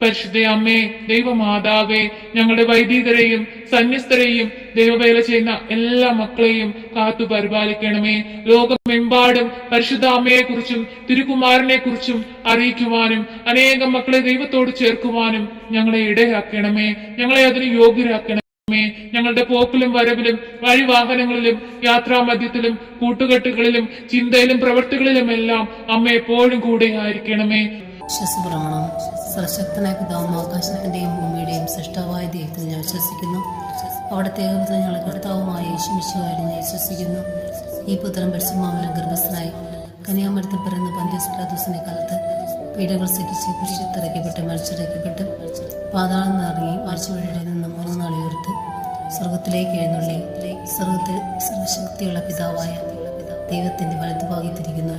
പരിശുദ്ധ അമ്മേ ദൈവമാതാവേ ഞങ്ങളുടെ വൈദികരെയും സന്യസ്തരെയും ദൈവവേല ചെയ്യുന്ന എല്ലാ മക്കളെയും കാത്തു പരിപാലിക്കണമേ. ലോകമെമ്പാടും പരിശുദ്ധ അമ്മയെ കുറിച്ചും തിരുകുമാരനെ കുറിച്ചും അറിയിക്കുവാനും അനേകം മക്കളെ ദൈവത്തോട് ചേർക്കുവാനും ഞങ്ങളെ ഇടയാക്കണമേ. ഞങ്ങളെ അതിന് യോഗ്യരാക്കണം ഞങ്ങളുടെ പോക്കിലും വരവിലും വഴിവാഹനങ്ങളിലും യാത്രാമധ്യത്തിലും കൂട്ടുകെട്ടുകളിലും ചിന്തയിലും പ്രവൃത്തികളിലും എല്ലാം അമ്മ എപ്പോഴും കൂടെ ആയിരിക്കണമേ വിശ്വസപ്രമാണം സർശക്തനായ പിതാവും ആകാശത്തിന്റെയും ഭൂമിയുടെയും സൃഷ്ടാവായ ദൈവത്തിൽ ഞാൻ വിശ്വസിക്കുന്നു അവിടെ ഏകപുത്ര ഞങ്ങൾ കർത്താവുമായ യേശുമിശുവായി ഞാൻ വിശ്വസിക്കുന്നു ഈ പുത്രൻ പരിശുമാമലം ഗർഭസ്ഥനായി കന്യാമരത്തിൽ പിറന്ന പന്ത്യസ്പ്രാദൂസിന്റെ കാലത്ത് പീഡകൾ സഹിച്ച് കുരിശത്തിറക്കപ്പെട്ട് മരിച്ചിറക്കപ്പെട്ട് പാതാളം നിറങ്ങി മരിച്ചുവഴിയുടെ നിന്ന് മൂന്ന് നാൾ ഉയർത്ത് സ്വർഗത്തിലേക്ക് എഴുന്നള്ളി. സ്വർഗത്തിൽ സർവശക്തിയുള്ള പിതാവായ ദൈവത്തിന്റെ വലതുഭാഗത്തിരിക്കുന്നു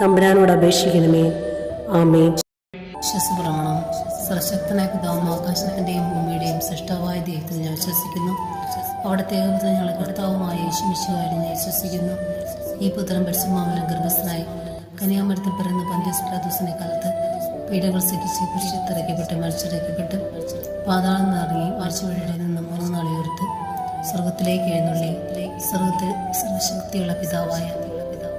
തമ്പുരാനോട് അപേക്ഷിക്കണമേ. ആമേ വിശ്വസപ്രമാണം. സർശക്തനായ പിതാവും ആകാശത്തിന്റെയും ഭൂമിയുടെയും സൃഷ്ടാവായ ദൈവത്തിൽ ഞാൻ വിശ്വസിക്കുന്നു. അവിടുത്തെ ഏകപുത്ര ഞങ്ങളുടെ കർത്താവുമായ യേശുമിശുവായിരുന്നു ഞാൻ വിശ്വസിക്കുന്നു. ഈ പുത്രൻ പരിശുമാമലം ഗർഭസ്ഥനായി കനിയാമരത്തിൽ പിറന്ന പന്ത്യസ്പ്രാദൂസിന്റെ കാലത്ത് പീഡകൾ സഹിച്ച് കുരിശത്തിറക്കപ്പെട്ട് മരിച്ചിറക്കപ്പെട്ട് പാതാളം നിറങ്ങി മരിച്ചുവഴിയുടെ നിന്ന് മൂന്ന് നാളെ ഉയർത്ത് സ്വർഗത്തിലേക്ക് എഴുന്നള്ളി. സ്വർഗത്തിൽ സർവശക്തിയുള്ള പിതാവായ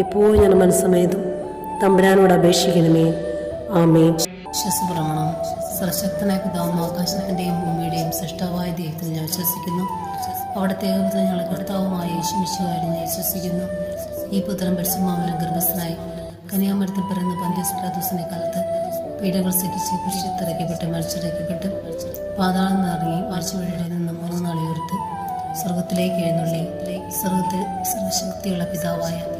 എപ്പോഴും ഞാൻ മനസ്സമേതും തമ്പുരാനോട് അപേക്ഷിക്കണമേ. ആമേൻ. വിശ്വസപ്രമാണം സർശക്തനായ പിതാവും ആകാശത്തിന്റെയും ഭൂമിയുടെയും സൃഷ്ടാവായ ദൈവത്തിൽ ഞാൻ വിശ്വസിക്കുന്നു. അവിടുത്തെ ഏകപുത്രൻ ഞങ്ങൾ കർത്താവുമായ യേശുമിശുകാരി ഞാൻ വിശ്വസിക്കുന്നു. ഈ പുത്രൻ പരിശുമാവിലും ഗർഭസ്ഥനായി കനിയാമരത്തിൽ പിറന്ന പന്ത്യസ്പ്രാദോസിനെ കാലത്ത് പീഡകൾ സഹിച്ച് കുരിശിത്തിറക്കപ്പെട്ട് മരിച്ചിറക്കപ്പെട്ട് പാതാളം നിറങ്ങി മരിച്ചവരുടെ നിന്ന് മൂന്ന് ഉയർത്ത് സ്വർഗത്തിലേക്ക് എഴുന്നള്ളി. സ്വർഗത്തിൽ സർവശക്തിയുള്ള പിതാവായ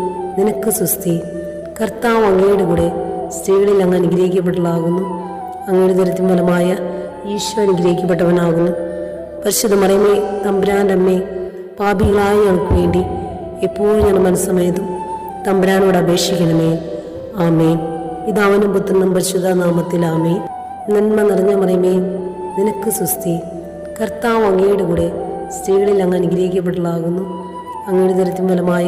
നിനക്ക് സുസ്തി കർത്താവ് അങ്ങയുടെ കൂടെ സ്ത്രീകളിൽ അങ്ങ് അനുഗ്രഹിക്കപ്പെട്ടതാകുന്നു അങ്ങയുടെ ദുരിതം ഫലമായ ഈശോ അനുഗ്രഹിക്കപ്പെട്ടവനാകുന്നു. പരിശുദ്ധ മറിയമേ തമ്പുരാന്റെ അമ്മേ പാപികളായ ഞങ്ങൾക്ക് വേണ്ടി എപ്പോഴും ഞാൻ മനസ്സമയതും തമ്പുരാനോട് അപേക്ഷിക്കണമേ. ആമേൻ. ഇതാവനും പുത്രനും പരിശുദ്ധ നാമത്തിൽ ആമേ നന്മ നിറഞ്ഞ മറിയമേ നിനക്ക് സുസ്തി കർത്താവ് അങ്ങയുടെ കൂടെ സ്ത്രീകളിൽ അങ്ങ് അനുഗ്രഹിക്കപ്പെട്ടതാകുന്നു അങ്ങയുടെ ദുരിതം ഫലമായ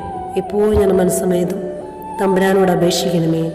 എപ്പോഴും ഞാൻ മനസ്സമേതും തമ്പുരാനോട് അപേക്ഷിക്കണമേ.